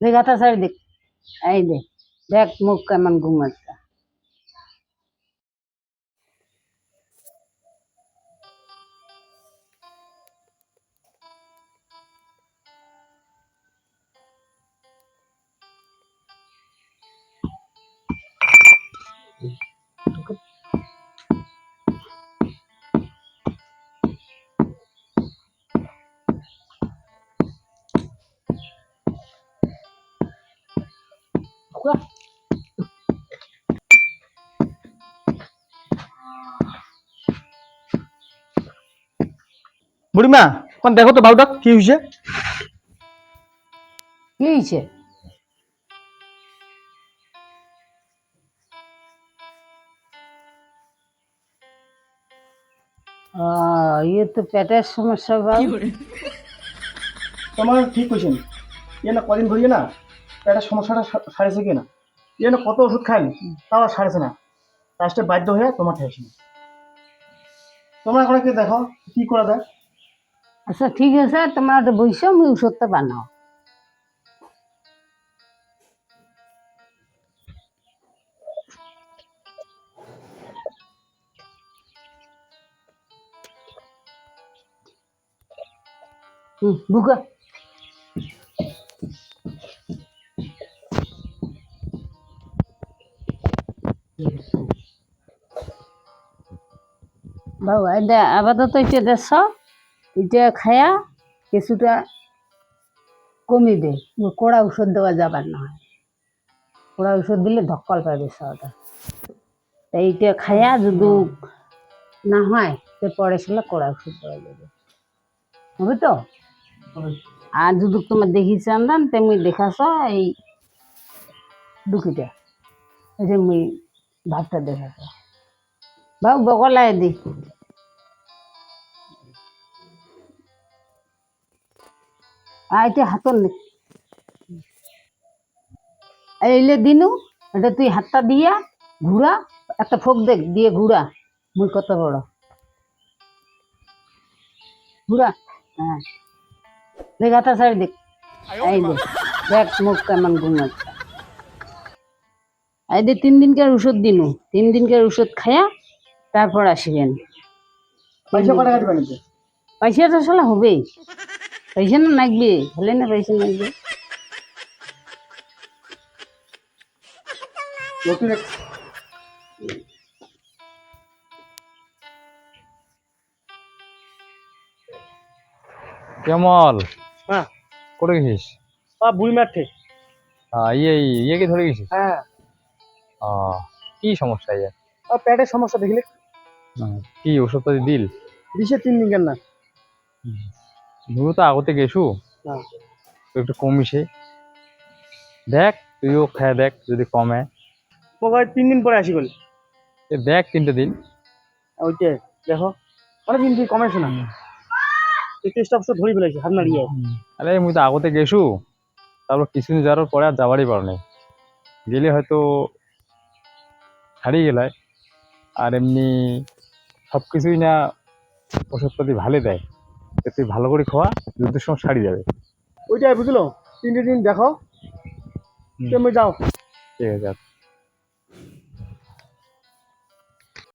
দেখাতা side দেখ এই দে দেখ মুখ কেমন ঘুমাচ্ছে বুড়িমা কোন দেখো তো বাবুটা কি হয়েছে কি আহ, ইয়ে তো পেটের সমস্যা বাবু তোমার ঠিক হয়েছেন ইয়ে না কদিন ধরিয়ে না? একটা সমস্যাটা সারেছে কি না? ইয়ে কত ওষুধ খাইনি তাও আর সারেছে না। লাস্টে বাধ্য হয়ে তোমার ঠেসি তোমরা এখন কি দেখো কি করা যায়। আচ্ছা ঠিক আছে তোমরা বইসো আমি ওষুধটা বানাও। হুম বুকা বাবু এটা আপাতত এটা দেশ এটা খায়া কিছুটা কমিবে কড়া ওষুধ দেওয়া যাবার না। কড়া ওষুধ দিলে ধক্কল পাবে সবটা এইটা খায়া যদি না হয়, তো পরে সেটা কড়া ওষুধ দেওয়া যাবে। হবে তো? আর যদি তোমার দেখি চান্দান তেমনি দেখাছ এই দুঃখিটা যে মুই ভাতটা দেখাছ বাবু বকলায় দি। আইতে হাতর নে। এইলে দিনু এটা তুই হাতটা দিয়া ঘুরা একটা ফোক দেখ দিয়ে ঘুরা মুই কত বড়। ঘুরা হ্যাঁ। দেখ হাতা সাইড দেখ। এই দেখ দেখ মুখ কেমন ঘুমাচ্ছে। এই দে তিন দিনকার ওষুধ দিনু। তিন দিনকার ওষুধ খায়া তারপর আসবেন। পয়সা তো আসলে হবেই। পয়সা না লাগবে হলে না পয়সা লাগবে। কেমল? হ্যাঁ। করে গেছিস? আ বুড়িমার ঠিক ইয়ে ইয়ে কি ধরে গেছিস? হ্যাঁ। কি সমস্যা ইয়ে আর পেটের সমস্যা দেখলে? কি ওষুধপাতি দিল? দিছে তিন দিন না। তুইও তো আগতে গেছু? একটু কমিছে। দেখ তুইও খেয়ে দেখ যদি কমে। মোবাইল তিন দিন পরে আসি বলে। এ দেখ তিনটে দিন। ওইটা দেখো অনেক দিন তুই কমেছো না। টেস্ট অবশ্য ধরে ফেলেছি হাত নাড়িয়ে। আরে মুই তো আগতে গেছু। তারপর কিছুদিন যাওয়ার পরে আর যাবারই পার গেলে হয়তো ছাড়িয়ে গেলায়। আর এমনি সব কিছুই না ওষুধপাতি ভালো দেয়। তো তুই ভালো করে খাওয়া যুদ্ধের সময় ছাড়িয়ে যাবে। ওইটাই বুঝলো? তিনটে দিন দেখো। তুমি যাও। ঠিক আছে